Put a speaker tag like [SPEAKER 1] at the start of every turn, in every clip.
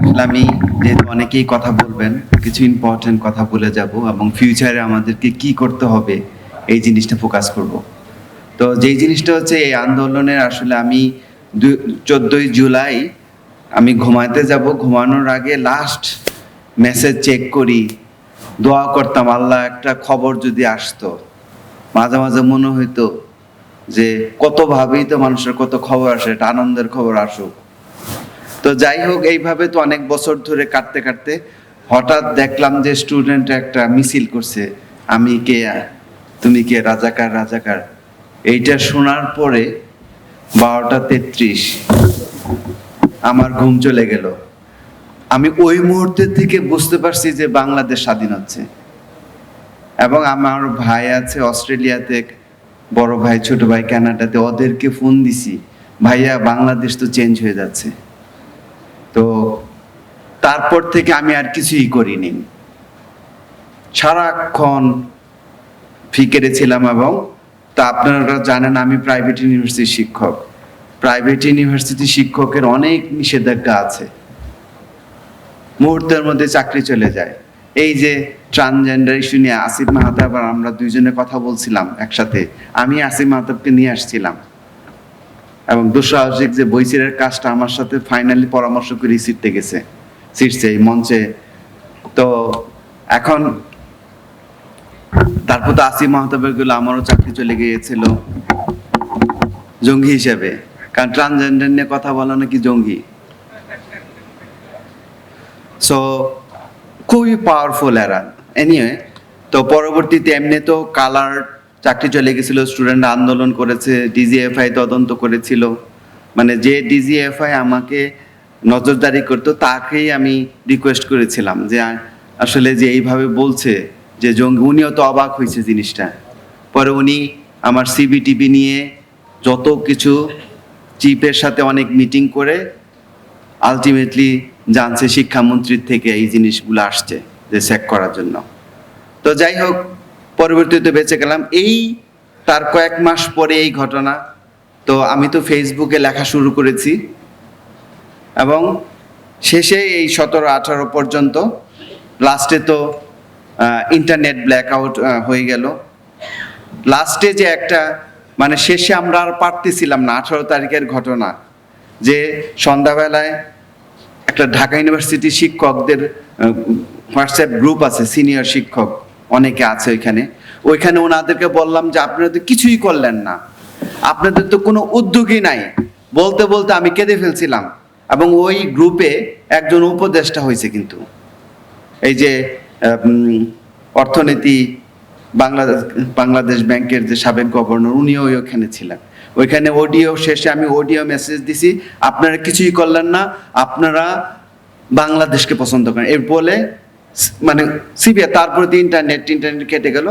[SPEAKER 1] আসলে আমি যেহেতু অনেকেই কথা বলবেন, কিছু ইম্পর্টেন্ট কথা বলে যাব এবং ফিউচারে আমাদেরকে কি করতে হবে এই জিনিসটা ফোকাস করব। তো যেই জিনিসটা হচ্ছে এই আন্দোলনের আসলে আমি চোদ্দোই জুলাই আমি ঘুমাতে যাব। ঘুমানোর আগে লাস্ট মেসেজ চেক করি, দোয়া করতাম, আল্লাহ একটা খবর যদি আসতো, মাঝে মাঝে মনে হইতো যে কত ভাবেই তো মানুষের কত খবর আসে এটা আনন্দের খবর আসুক। তো যাই হোক এইভাবে তো অনেক বছর ধরে কাটতে কাটতে হঠাৎ দেখলাম যে স্টুডেন্ট একটা মিছিল করছে। আমি কে তুমি কে? রাজাকার রাজাকার। এইটা শোনার পরে বারোটা তেত্রিশ আমার ঘুম চলে গেল। আমি ওই মুহূর্তে থেকে বুঝতে পারছি যে বাংলাদেশ স্বাধীন হচ্ছে। এবং আমার ভাই আছে অস্ট্রেলিয়াতে, বড় ভাই, ছোট ভাই, কানাডাতে, ওদেরকে ফোন দিছি, ভাইয়া, বাংলাদেশ তো চেঞ্জ হয়ে যাচ্ছে। তো তারপর থেকে আমি আর কিছুই করিনি। সারাক্ষণ ফিকেরে ছিলাম এবং তা আপনারা জানেন আমি প্রাইভেট ইউনিভার্সিটির শিক্ষক। প্রাইভেট ইউনিভার্সিটি শিক্ষকের অনেক নিষেধাজ্ঞা আছে। মুহূর্তের মধ্যে চাকরি চলে যায়। এই যে ট্রান্সজেন্ডার ইস্যু নিয়ে আসিফ মাহাতাব আর আমরা দুইজনে কথা বলছিলাম একসাথে। আমি আসিফ মাহাতাবকে নিয়ে আসছিলাম। এবং দুঃসাহসিক যে বইসিরের কাজটা আমার সাথে ফাইনালি পরামর্শ করে সিটতে গেছে। সিটছে এই মঞ্চে। তো এখন তারপর তো আসিফ মাহতাবেরগুলো, আমারও চাকরি চলে গিয়েছিল। জঙ্গি হিসেবে। কারণ ট্রান্সজেন্ডার নিয়ে কথা বলা নাকি জঙ্গি? সো খুবই পাওয়ারফুল এরা এনিওয়ে তো পরবর্তীতে এমনি তো কালার চাকরি চলে গেছিল স্টুডেন্ট আন্দোলন করেছে ডিজিএফআই তদন্ত করেছিল। মানে যে ডিজিএফআই আমাকে নজরদারি করতো, তাকেই আমি রিকোয়েস্ট করেছিলাম যে, আসলে যে এইভাবে বলছে, যে জঙ্গি, উনিও তো অবাক হয়েছে জিনিসটা। পরে উনি আমার সিবিটিভি নিয়ে যত কিছু চিফের সাথে অনেক মিটিং করে আলটিমেটলি জানছে শিক্ষামন্ত্রীর থেকে এই জিনিসগুলো আসছে, যে চেক করার জন্য। তো যাই হোক পরবর্তীতে বেঁচে গেলাম। এই তার কয়েক মাস পরে এই ঘটনা। তো আমি তো ফেসবুকে লেখা শুরু করেছি। এবং শেষে এই সতেরো আঠারো পর্যন্ত লাস্টে তো ইন্টারনেট ব্ল্যাকআউট হয়ে গেল। লাস্টে যে একটা মানে শেষে আমরা আর পারতেছিলাম না আঠারো তারিখের ঘটনা। যে সন্ধ্যাবেলায় একটা ঢাকা ইউনিভার্সিটি শিক্ষকদের হোয়াটসঅ্যাপ গ্রুপ আছে সিনিয়র শিক্ষক। অনেকে আছে ওইখানে। ওইখানে ওনাদেরকে বললাম যে, আপনারা তো কিছুই করলেন না। আপনাদের তো কোনো উদ্যোগই নাই। বলতে বলতে আমি কেঁদে ফেলছিলাম এবং ওই গ্রুপে একজন উপদেষ্টা হয়েছে কিন্তু। এই যে অর্থনীতি, বাংলাদেশ বাংলাদেশ ব্যাংকের যে সাবেক গভর্নর, উনিও ওইখানে ছিলেন। ওইখানে অডিও শেষে আমি অডিও মেসেজ দিছি, আপনারা কিছুই করলেন না, আপনারা বাংলাদেশকে পছন্দ করেন। এর বলে মানে সিবিআই, তারপরে তো ইন্টারনেট ইন্টারনেট কেটে গেল।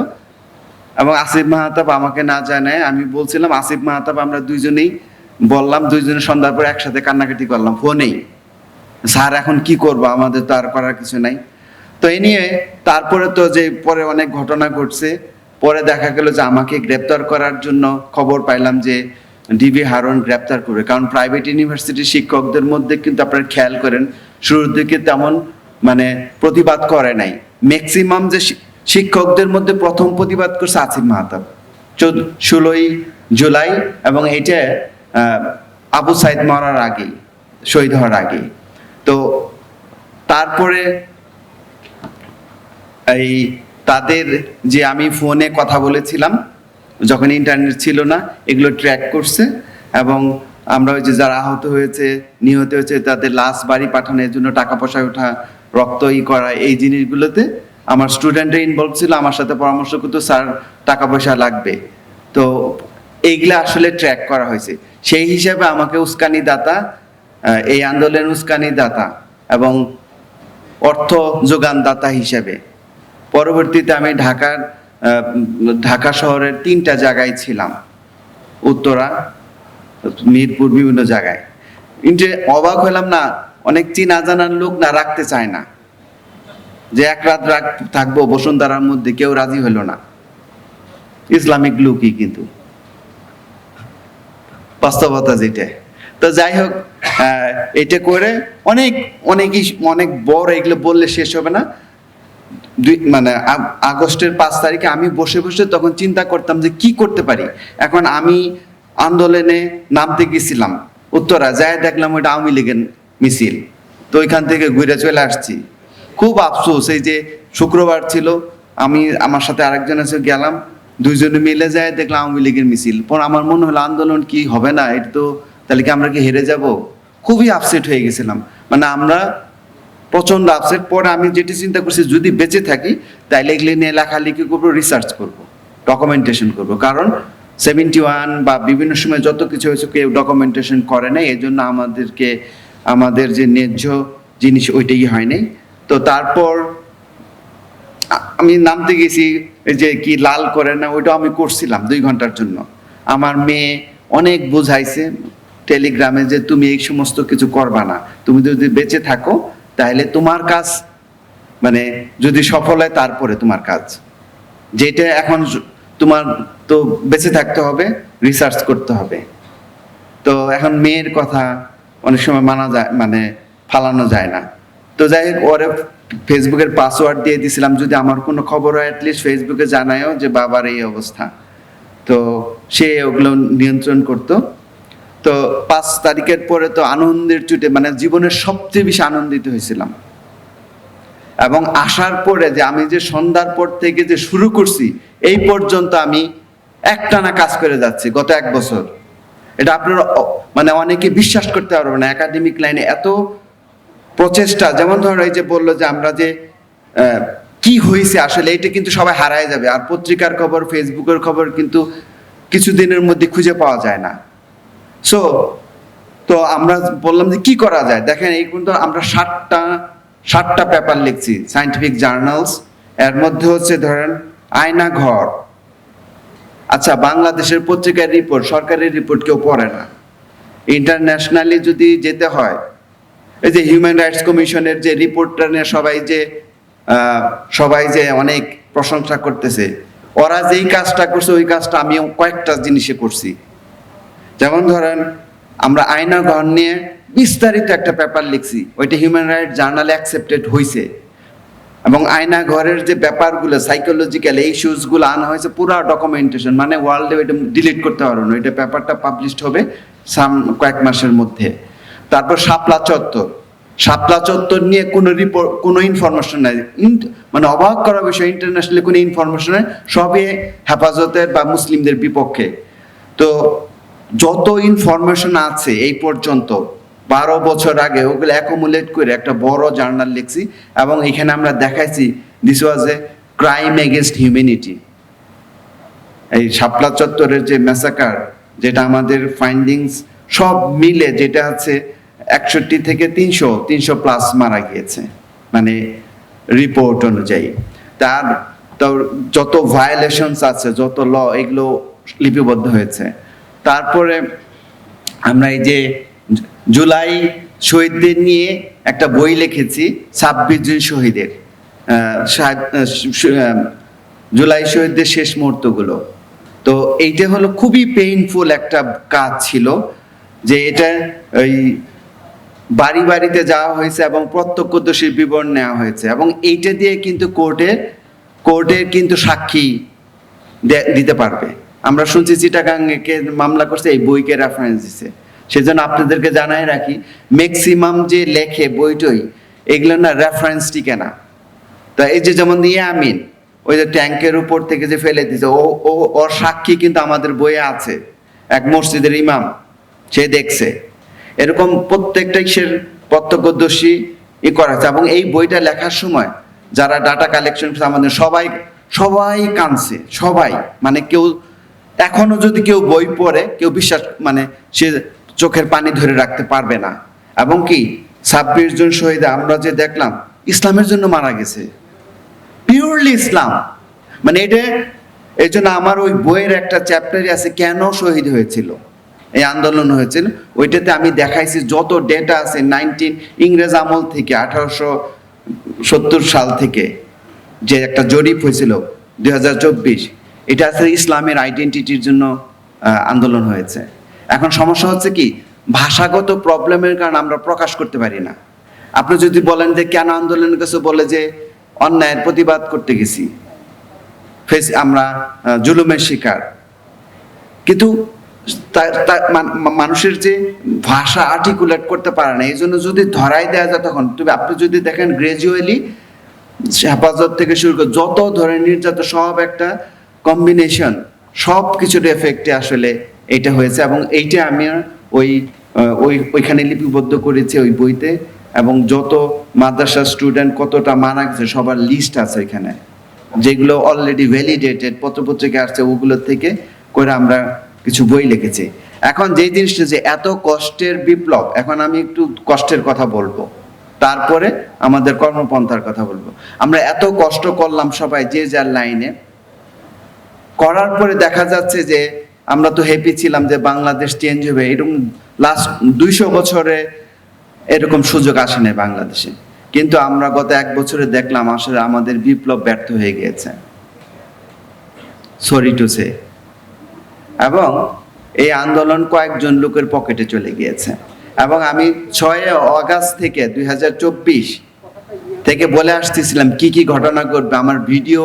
[SPEAKER 1] এবং আসিফ মাহাতাব আমাকে না জানায়, আমি বলছিলাম, আসিফ মাহাতাব আমরা দুইজনেই বললাম, দুইজনে সন্ধ্যার পর একসাথে কান্নাকাটি করলাম, ফোনেই। স্যার, এখন কি করব? আমাদের তো আর করার কিছু নাই। তো এই নিয়ে তারপরে তো যে পরে অনেক ঘটনা ঘটছে, পরে দেখা গেল যে আমাকে গ্রেপ্তার করার জন্য খবর পাইলাম যে ডিবি হারন গ্রেপ্তার করবে। কারণ প্রাইভেট ইউনিভার্সিটির শিক্ষকদের মধ্যে কিন্তু আপনারা খেয়াল করেন, শুরুর দিকে তেমন মানে প্রতিবাদ করে নাই। ম্যাক্সিমাম যে শিক্ষকদের মধ্যে প্রথম প্রতিবাদ করছে আসিফ মাহাতাব। ষোলোই জুলাই এবং এইটা আবু সাইদ মরার আগেই শহীদ হওয়ার আগেই তো তারপরে এই তাদের যে আমি ফোনে কথা বলেছিলাম, যখন ইন্টারনেট ছিল না, এগুলো ট্র্যাক করছে এবং আমরা ওই যে যারা আহত হয়েছে, নিহত হয়েছে, তাদের লাশ বাড়ি পাঠানোর জন্য টাকা পয়সা ওঠা রক্ত ই করা এই জিনিসগুলোতে। আমার স্টুডেন্টরা ইনভলভ ছিল, আমার সাথে পরামর্শ করতো, স্যার, টাকা পয়সা লাগবে। তো এইগুলো আসলে ট্র্যাক করা হয়েছে। সেই হিসাবে আমাকে উস্কানি দাতা এই আন্দোলনের উস্কানি দাতা এবং অর্থ যোগানদাতা হিসেবে। পরবর্তীতে আমি ঢাকার ঢাকা শহরের তিনটা জায়গায় ছিলাম, উত্তরা, মিরপুর বিভিন্ন জায়গায়। অবাক হলাম না অনেক চীনা জানার লোক না রাখতে চায় না। যে এক রাত থাকব, বসুন্ধরার মধ্যে কেউ রাজি হলো না। ইসলামিক লোকই কিন্তু। বাস্তবতা যেটা। তো যাই হোক এটা করে অনেক অনেকই অনেক বড় এগুলো বললে শেষ হবে না। দুই মানে আগস্টের পাঁচ তারিখে আমি বসে বসে তখন চিন্তা করতাম যে কি করতে পারি। এখন আমি আন্দোলনে নামতে গেছিলাম। উত্তরা যায় দেখলাম ওইটা আওয়ামী লীগের মিছিল। তো ওইখান থেকে ঘুরে চলে আসছি। খুব আফসোস, এই যে শুক্রবার ছিল, আমি আমার সাথে আরেকজন আছে, গেলাম, দুইজনে মিলে যায়, দেখলাম আওয়ামী লীগের মিছিল। পর আমার মনে হলো, আন্দোলন কি হবে না? এটা তো তাহলে কি আমরা কি হেরে যাব? খুবই আপসেট হয়ে গেছিলাম। মানে আমরা প্রচণ্ড আপসেট পরে আমি যেটি চিন্তা করছি, যদি বেঁচে থাকি, তাইলে এগুলি নিয়ে লেখালেখি করব রিসার্চ করব ডকুমেন্টেশন করব। কারণ সেভেন্টি ওয়ান বা বিভিন্ন সময় যত কিছু হয়েছে, কেউ ডকুমেন্টেশন করে নাই এই জন্য আমাদেরকে আমাদের যে ন্যায্য জিনিস ওইটাই হয় নাই। তো তারপর আমি নামতে গেছি যে কি লাল করে না ওইটা আমি করছিলাম দুই ঘণ্টার জন্য। আমার মেয়ে অনেক বুঝাইছে টেলিগ্রামে যে তুমি এই সমস্ত কিছু করবা না। তুমি যদি বেঁচে থাকো তাহলে তোমার কাজ মানে যদি সফল হয় তারপরে তোমার কাজ। যেটা এখন তোমার তো বেঁচে থাকতে হবে রিসার্চ করতে হবে। তো এখন মেয়ের কথা অনেক সময় মানা যায় মানে ফালানো যায় না। তো যাই হোক, ওরে ফেসবুকের পাসওয়ার্ড দিয়ে দিছিলাম, যদি আমার কোনো খবর হয় অ্যাটলিস্ট ফেসবুকে জানায়ও যে বাবার এই অবস্থা। তো সে ওগুলো নিয়ন্ত্রণ করতো। তো পাঁচ তারিখের পরে তো আনন্দের চুটে মানে জীবনের সবচেয়ে বেশি আনন্দিত হয়েছিলাম। এবং আসার পরে যে আমি যে সন্ধ্যার পর থেকে যে শুরু করছি, এই পর্যন্ত আমি একটানা কাজ করে যাচ্ছি, গত এক বছর। এটা আপনারা মানে অনেকে বিশ্বাস করতে পারবে না। একাডেমিক লাইনে এত প্রচেষ্টা, যেমন ধরো এই যে বলল যে আমরা যে কি হয়েছে আসলে, এটা কিন্তু সবাই হারায় যাবে। আর পত্রিকার খবর, ফেসবুকের খবর কিন্তু কিছুদিনের মধ্যে খুঁজে পাওয়া যায় না। সো তো আমরা বললাম যে কি করা যায়? দেখেন, এই কিন্তু আমরা ষাটটা ষাটটা পেপার লিখছি সায়েন্টিফিক জার্নালস এর মধ্যে হচ্ছে ধরেন আয়না ঘর। আচ্ছা বাংলাদেশের পত্রিকার রিপোর্ট সরকারের রিপোর্ট কেউ পড়ে না। ইন্টারন্যাশনালি যদি যেতে হয়, এই যে হিউম্যান রাইটস কমিশনের যে রিপোর্টটা নিয়ে সবাই যে সবাই যে অনেক প্রশংসা করতেছে, ওরা যেই কাজটা করছে, ওই কাজটা আমি কয়েকটা জিনিসে করছি। যেমন ধরেন, আমরা আয়না ঘর নিয়ে বিস্তারিত একটা পেপার লিখছি, ওইটা হিউম্যান রাইট জার্নালে অ্যাকসেপ্টেড হয়েছে এবং আয়না ঘরের যে ব্যাপারগুলো সাইকোলজিক্যাল এই ইস্যুসগুলো আনা হয়েছে, পুরো ডকুমেন্টেশন মানে ওয়ার্ল্ডে ওইটা ডিলিট করতে পারব না, ওইটা পেপারটা পাবলিশড হবে সাম কয়েক মাসের মধ্যে। তারপর শাপলা চত্বর। শাপলা চত্বর নিয়ে কোনো রিপোর্ট কোনো ইনফরমেশন নাই। মানে অবাক করা বিষয় ইন্টারন্যাশনালি কোনো ইনফরমেশন নাই, সবই হেফাজতের বা মুসলিমদের বিপক্ষে। তো যত ইনফরমেশন আছে এই পর্যন্ত, বারো বছর আগে ওগুলো অ্যাকুমুলেট করে একটা বড় জার্নাল লিখছি এবং এখানে আমরা দেখাইছি this was a crime against humanity এই শাপলা চত্বরের যে ম্যাসাকার যেটা আমাদের ফাইন্ডিংস সব মিলে যেটা আছে একষট্টি থেকে তিনশো তিনশো প্লাস মারা গিয়েছে মানে রিপোর্ট অনুযায়ী। তার যত ভায়োলেশনস আছে, যত ল এগুলো লিপিবদ্ধ হয়েছে। তারপরে আমরা এই যে জুলাই শহীদদের নিয়ে একটা বই লিখেছি, ছাব্বিশ জন শহীদের। জুলাই শহীদদের শেষ মুহূর্তগুলো। তো এইটা হলো খুবই পেইনফুল একটা কাজ ছিল যে এটা ওই বাড়ি বাড়িতে যাওয়া হয়েছে এবং প্রত্যক্ষদর্শীর বিবরণ নেওয়া হয়েছে এবং এইটা দিয়ে কিন্তু কোর্টে কোর্টের কিন্তু সাক্ষী দিতে পারবে। আমরা শুনছি চিটাগাংকে মামলা করছে, এই বইকে রেফারেন্স দিছে। সেজন্য আপনাদেরকে জানাই রাখি ম্যাক্সিমাম যে লেখে বইটই, এগুলো না রেফারেন্স টিকে না। তা এই যে যেমন ইয়ামিন ওই যে ট্যাঙ্কের উপর থেকে যে ফেলে দিছে, ও ও, ওর সাক্ষী কিন্তু আমাদের বইয়ে আছে, এক মসজিদের ইমাম, সে দেখছে। এরকম প্রত্যেকটাই সে প্রত্যক্ষদর্শী ই করা হয়েছে এবং এই বইটা লেখার সময় যারা ডাটা কালেকশন আমাদের সবাই সবাই কাঁদছে, সবাই। মানে কেউ, এখনও যদি কেউ বই পড়ে, কেউ বিশ্বাস মানে সে চোখের পানি ধরে রাখতে পারবে না। এবং কি, ছাব্বিশ জন শহীদ আমরা যে দেখলাম, ইসলামের জন্য মারা গেছে। পিওরলি ইসলাম মানে এটা, এই জন্য আমার ওই বইয়ের একটা চ্যাপ্টারই আছে, কেন শহীদ হয়েছিল? এই আন্দোলন হয়েছিল। ওইটাতে আমি দেখাইছি যত ডেটা আছে নাইনটিন ইংরেজ আমল থেকে, আঠারোশো সত্তর সাল থেকে যে একটা জরিপ হয়েছিল, দুই হাজার চব্বিশ, এটা আছে ইসলামের আইডেন্টিটির জন্য আন্দোলন হয়েছে। এখন সমস্যা হচ্ছে কি, ভাষাগত প্রবলেমের কারণে আমরা প্রকাশ করতে পারি না। আপনি যদি বলেন যে কেন আন্দোলনের কাছে বলে যে অন্যায়ের প্রতিবাদ করতে গেছি। ফেস, আমরা জুলুমের শিকার। কিন্তু মান- মানুষের যে ভাষা আর্টিকুলেট করতে পারে না এই জন্য যদি ধরাই দেওয়া যায় তখন তুমি আপনি যদি দেখেন গ্রাজুয়ালি হেফাজত থেকে শুরু করে যত ধরনের নির্যাতন, সব একটা কম্বিনেশন সব কিছুর এফেক্টে আসলে এটা হয়েছে এবং এইটা আমি ওই ওই, ওইখানে লিপিবদ্ধ করেছি ওই বইতে। এবং যত মাদ্রাসা স্টুডেন্ট কতটা মারা গেছে, সবার লিস্ট আছে এখানে, যেগুলো অলরেডি ভ্যালিডেটেড পত্রপত্রিকা আসছে ওগুলো থেকে করে আমরা কিছু বই লিখেছি। এখন যে জিনিসটা যে এত কষ্টের বিপ্লব, এখন আমি একটু কষ্টের কথা বলব। তারপরে আমাদের কর্মপন্থার কথা বলব। আমরা এত কষ্ট করলাম সবাই যে যার লাইনে। করার পরে দেখা যাচ্ছে যে আমরা তো হ্যাপি ছিলাম যে বাংলাদেশ চেঞ্জ হবে, এরকম লাস্ট দুইশো বছরে এরকম সুযোগ আসে নাই বাংলাদেশে। কিন্তু আমরা গত এক বছরে দেখলাম আসলে আমাদের বিপ্লব ব্যর্থ হয়ে গিয়েছে। সরি টু সে এবং এই আন্দোলন কয়েকজন লোকের পকেটে চলে গিয়েছে। এবং আমি ছয় অগাস্ট থেকে দুই হাজার চব্বিশ থেকে বলে আসতেছিলাম, কি কি ঘটনা ঘটবে? আমার ভিডিও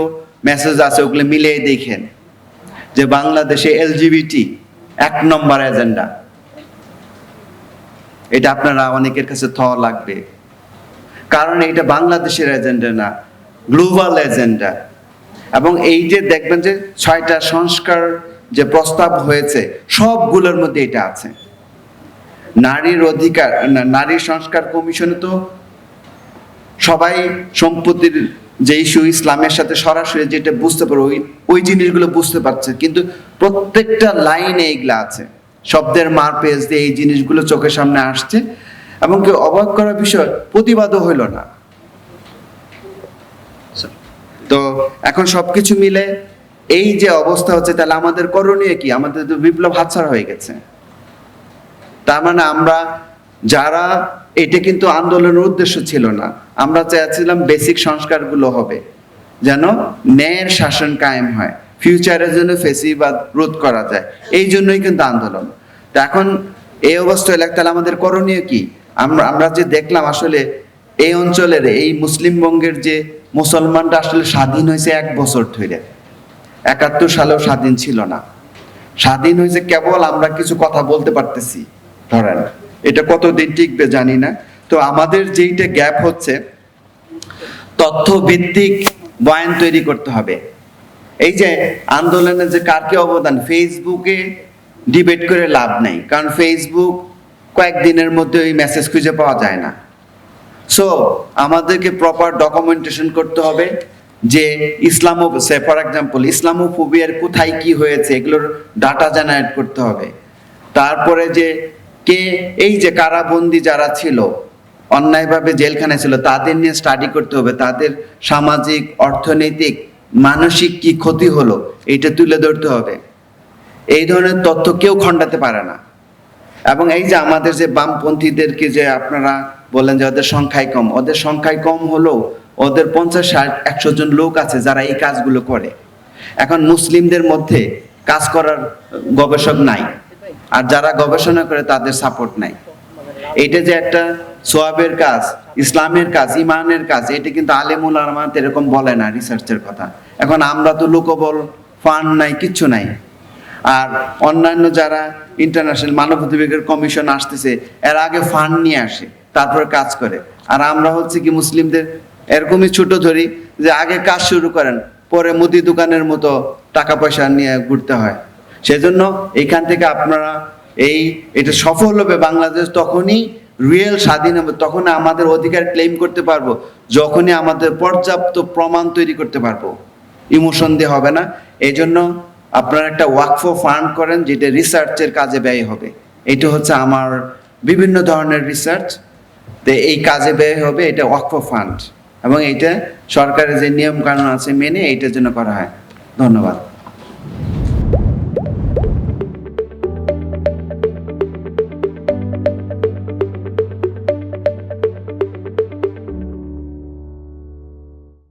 [SPEAKER 1] মেসেজ আছে, ওগুলো মিলিয়ে দেখেন যে বাংলাদেশে এলজিবিটি এক নম্বর এজেন্ডা এটা আপনারা অনেকের কাছে থ লাগবে। কারণ এটা বাংলাদেশের এজেন্ডা না, গ্লোবাল এজেন্ডা। এবং এই যে দেখবেন যে ছয়টা সংস্কার যে প্রস্তাব হয়েছে, সবগুলোর মধ্যে এটা আছে। নারীর অধিকার নারী সংস্কার কমিশনে তো সবাই সম্পত্তির যে ইস্যু, ইসলামের সাথে সরাসরি যেটা বুঝতে পারো ওই ওই জিনিসগুলো বুঝতে পারছে। কিন্তু প্রত্যেকটা লাইনে এগুলা আছে। শব্দের মার পেজ দিয়ে এই জিনিসগুলো চোখের সামনে আসছে এবং কেউ অবাক করার বিষয়, প্রতিবাদও হইল না। তো এখন সবকিছু মিলে এই যে অবস্থা হচ্ছে, তাহলে আমাদের করণীয় কি? আমাদের তো বিপ্লব হাতছাড়া হয়ে গেছে। তার মানে আমরা যারা, এটা কিন্তু আন্দোলনের উদ্দেশ্য ছিল না। আমরা চাইছিলাম বেসিক সংস্কারগুলো হবে, যেন ন্যায়ের শাসন কায়েম হয়। ফিউচারের জন্য ফেসিবাদ রোধ করা যায়। এই জন্যই কিন্তু আন্দোলন। তো এখন এই অবস্থা হলে তাহলে আমাদের করণীয় কি? আমরা আমরা যে দেখলাম আসলে এই অঞ্চলের, এই মুসলিম বঙ্গের যে মুসলমানরা আসলে স্বাধীন হয়েছে এক বছর ধরে একাত্তর সালেও স্বাধীন ছিল না। স্বাধীন হয়েছে কেবল আমরা কিছু কথা বলতে পারতেছি, ধরেন। এটা কতদিন টিকবে জানি না। তো আমাদের যেইটা গ্যাপ হচ্ছে তথ্য ভিত্তিক বয়ান তৈরি করতে হবে। এই যে আন্দোলনের যে কার কি অবদান? ফেসবুকে ডিবেট করে লাভ নেই। কারণ ফেসবুক কয়েকদিনের মধ্যে ওই মেসেজ খুঁজে পাওয়া যায় না। সো আমাদেরকে প্রপার ডকুমেন্টেশন করতে হবে যে ইসলামো ফর এক্সাম্পল ইসলামোফোবিয়ার কোথায় কি হয়েছে, এগুলোর ডাটা জেনারেট করতে হবে। তারপরে যে কে, এই যে কারাবন্দি যারা ছিল, অন্যায়ভাবে জেলখানায় ছিল, তাদের নিয়ে স্টাডি করতে হবে। তাদের সামাজিক, অর্থনৈতিক মানসিক কি ক্ষতি হলো, এটা তুলে ধরতে হবে। এই ধরনের তথ্য কেউ খণ্ডাতে পারে না। এবং এই যে আমাদের যে বামপন্থীদেরকে যে আপনারা বলেন যে ওদের সংখ্যায় কম, ওদের সংখ্যায় কম হলেও ওদের পঞ্চাশ, ষাট, একশো জন লোক আছে যারা এই কাজগুলো করে। এখন মুসলিমদের মধ্যে কাজ করার গবেষক নাই। আর যারা গবেষণা করে তাদের সাপোর্ট নাই। এটা যে একটা সোয়াবের কাজ, ইসলামের কাজ, ইমানের কাজ, এটা কিন্তু আলেমুল আলমাত এরকম বলে না রিসার্চের কথা। এখন আমরা তো লোকবল ফান্ড নাই, কিচ্ছু নাই। আর অন্যান্য যারা ইন্টারন্যাশনাল মানব মানবাধিকার কমিশন আসতেছে, এর আগে ফান্ড নিয়ে আসে, তারপরে কাজ করে। আর আমরা হচ্ছে কি মুসলিমদের, এরকমই ছোট ধরি যে আগে কাজ শুরু করেন, পরে মুদি দোকানের মতো টাকা পয়সা নিয়ে ঘুরতে হয়। সেজন্য এইখান থেকে আপনারা এই, এটা সফল হবে বাংলাদেশ, তখনই রিয়েল স্বাধীন হবে তখন আমাদের অধিকার ক্লেম করতে পারব, যখনই আমাদের পর্যাপ্ত প্রমাণ তৈরি করতে পারব। ইমোশন দিয়ে হবে না। এই জন্য আপনারা একটা ওয়াকফো ফান্ড করেন যেটা রিসার্চের কাজে ব্যয় হবে। এটা হচ্ছে আমার বিভিন্ন ধরনের রিসার্চ। তো এই কাজে ব্যয় হবে এটা ওয়াকফো ফান্ড। এবং এটা সরকারের যে নিয়ম কানুন আছে মেনে এইটার জন্য করা হয়। ধন্যবাদ।